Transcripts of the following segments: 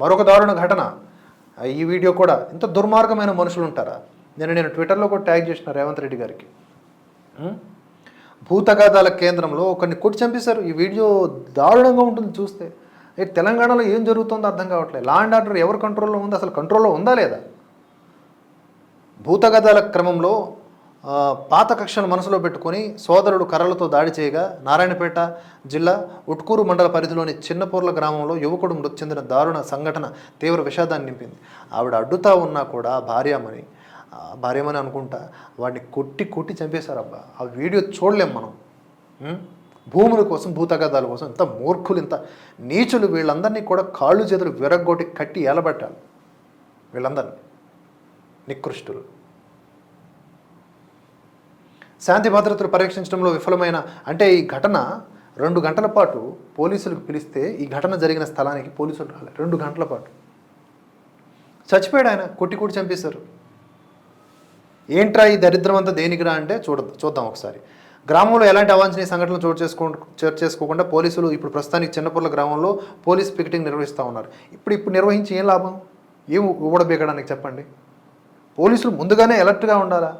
మరొక దారుణ ఘటన. ఈ వీడియో కూడా ఇంత దుర్మార్గమైన మనుషులు ఉంటారా నేను నేను ట్విట్టర్లో కూడా ట్యాగ్ చేసిన రేవంత్ రెడ్డి గారికి. ఉం? భూతగాదాల కేంద్రంలో ఒకరిని కొట్టి చంపేశారు. ఈ వీడియో దారుణంగా ఉంటుంది చూస్తే. తెలంగాణలో ఏం జరుగుతుందో అర్థం కావట్లేదు. లా అండ్ ఆర్డర్ ఎవరు కంట్రోల్లో ఉంది? అసలు కంట్రోల్లో ఉందా లేదా? భూతగదాల క్రమంలో పాత కక్షను మనసులో పెట్టుకొని సోదరుడు కర్రలతో దాడి చేయగా నారాయణపేట జిల్లా ఉట్కూరు మండల పరిధిలోని చిన్నపూర్ల గ్రామంలో యువకుడు మృతి చెందిన దారుణ సంఘటన తీవ్ర విషాదాన్ని నింపింది. ఆవిడ అడ్డుతా ఉన్నా కూడా భార్యమని భార్యమని అనుకుంటా వాడిని కొట్టి కొట్టి చంపేశారు అబ్బా ఆ వీడియో చూడలేం మనం. భూముల కోసం భూతగదాల కోసం ఇంత మూర్ఖులు ఇంత నీచులు వీళ్ళందరినీ కూడా కాళ్ళు చేతులు విరగ్గొట్టి కట్టి ఏలబట్టాలి. వీళ్ళందరినీ. నికృష్టులు. శాంతి భద్రతలు పరీక్షించడంలో విఫలమైన అంటే ఈ ఘటన రెండు గంటల పాటు పోలీసులకు పిలిస్తే ఈ ఘటన జరిగిన స్థలానికి పోలీసులు రాలేదు రెండు గంటల పాటు. చచ్చిపోయాడు ఆయన కొట్టి కొట్టి చంపేశారు. ఏంట్రా ఈ దరిద్రం అంతా దేనికిరా అంటే చూడ చూద్దాం ఒకసారి. గ్రామంలో ఎలాంటి అవాంఛనీయ సంఘటనలు చోటు చేసుకో చోటు చేసుకోకుండా పోలీసులు ఇప్పుడు ప్రస్తుతానికి చిన్నపూర్ల గ్రామంలో పోలీస్ పికెటింగ్ నిర్వహిస్తూ ఉన్నారు. ఇప్పుడు ఇప్పుడు నిర్వహించి ఏం లాభం? ఏం ఊడబీకడానికి చెప్పండి? పోలీసులు ముందుగానే అలర్ట్గా ఉండాలా?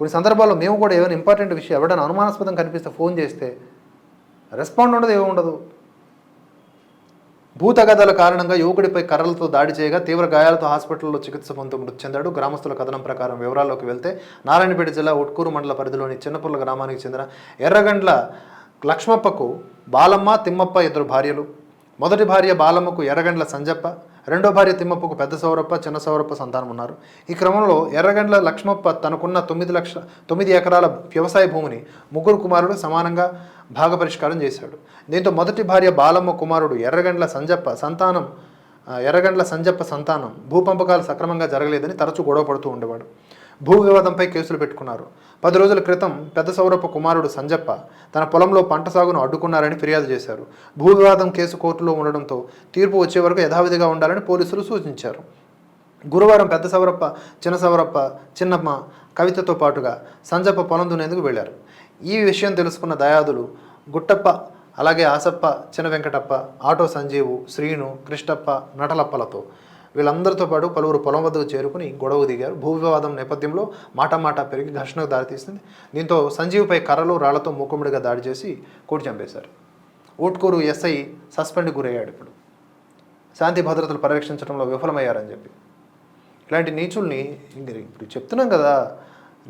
కొన్ని సందర్భాల్లో మేము కూడా ఏమైనా ఇంపార్టెంట్ విషయం ఎవరైనా అనుమానాస్పదం కనిపిస్తే ఫోన్ చేస్తే రెస్పాండ్ ఉండదు ఏమి ఉండదు. భూతగదాల కారణంగా యువకుడిపై కర్రలతో దాడి చేయగా తీవ్ర గాయాలతో హాస్పిటల్లో చికిత్స పొందుతూ మృతి చెందాడు. గ్రామస్తుల కథనం ప్రకారం వివరాల్లోకి వెళ్తే నారాయణపేట జిల్లా ఉట్కూరు మండల పరిధిలోని చిన్నపుల్ల గ్రామానికి చెందిన ఎర్రగండ్ల లక్ష్మప్పకు బాలమ్మ తిమ్మప్ప ఇద్దరు భార్యలు. మొదటి భార్య బాలమ్మకు ఎర్రగండ్ల సంజప్ప రెండో భార్య తిమ్మప్పకు పెద్ద సౌరప్ప చిన్న సౌరప్ప సంతానం ఉన్నారు. ఈ క్రమంలో ఎర్రగండ్ల లక్ష్మప్ప తనకున్న తొమ్మిది లక్ష తొమ్మిది ఎకరాల వ్యవసాయ భూమిని ముగ్గురు కుమారుడు సమానంగా భాగపరిష్కారం చేశాడు. దీంతో మొదటి భార్య బాలమ్మ కుమారుడు ఎర్రగండ్ల సంజప్ప సంతానం ఎర్రగండ్ల సంజప్ప సంతానం భూపంపకాలు సక్రమంగా జరగలేదని తరచూ గొడవ పడుతూ ఉండేవాడు. భూ వివాదంపై కేసులు పెట్టుకున్నారు. పది రోజుల క్రితం పెద్ద సౌరప్ప కుమారుడు సంజప్ప తన పొలంలో పంట సాగును అడ్డుకున్నారని ఫిర్యాదు చేశారు. భూ వివాదం కేసు కోర్టులో ఉండడంతో తీర్పు వచ్చే వరకు యథావిధిగా ఉండాలని పోలీసులు సూచించారు. గురువారం పెద్ద సవరప్ప చిన్న సవరప్ప చిన్నమ్మ కవితతో పాటుగా సంజప్ప పొలం దున్నేందుకు వెళ్ళారు. ఈ విషయం తెలుసుకున్న దయాదులు గుట్టప్ప అలాగే ఆసప్ప చిన్న వెంకటప్ప ఆటో సంజీవు శ్రీను కృష్ణప్ప నటలప్పలతో వీళ్ళందరితో పాటు పలువురు పొలం వద్దకు చేరుకుని గొడవ దిగారు. భూ వివాదం నేపథ్యంలో మాటామాటా పెరిగి ఘర్షణకు దారితీస్తుంది దీంతో సంజీవ్పై కర్రలు రాళ్ళతో మూకుముడిగా దాడి చేసి కూడి చంపేశారు. ఊట్కూరు ఎస్ఐ సస్పెండ్ గురయ్యాడు ఇప్పుడు. శాంతి భద్రతలు పర్యవేక్షించడంలో విఫలమయ్యారని చెప్పి. ఇలాంటి నీచుల్ని ఇప్పుడు చెప్తున్నాం కదా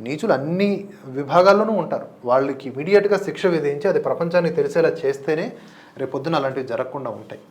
నీచులు అన్ని విభాగాల్లోనూ ఉంటారు. వాళ్ళకి ఇమీడియట్గా శిక్ష విధించి అది ప్రపంచానికి తెలిసేలా చేస్తేనే రేపొద్దున అలాంటివి జరగకుండా ఉంటాయి.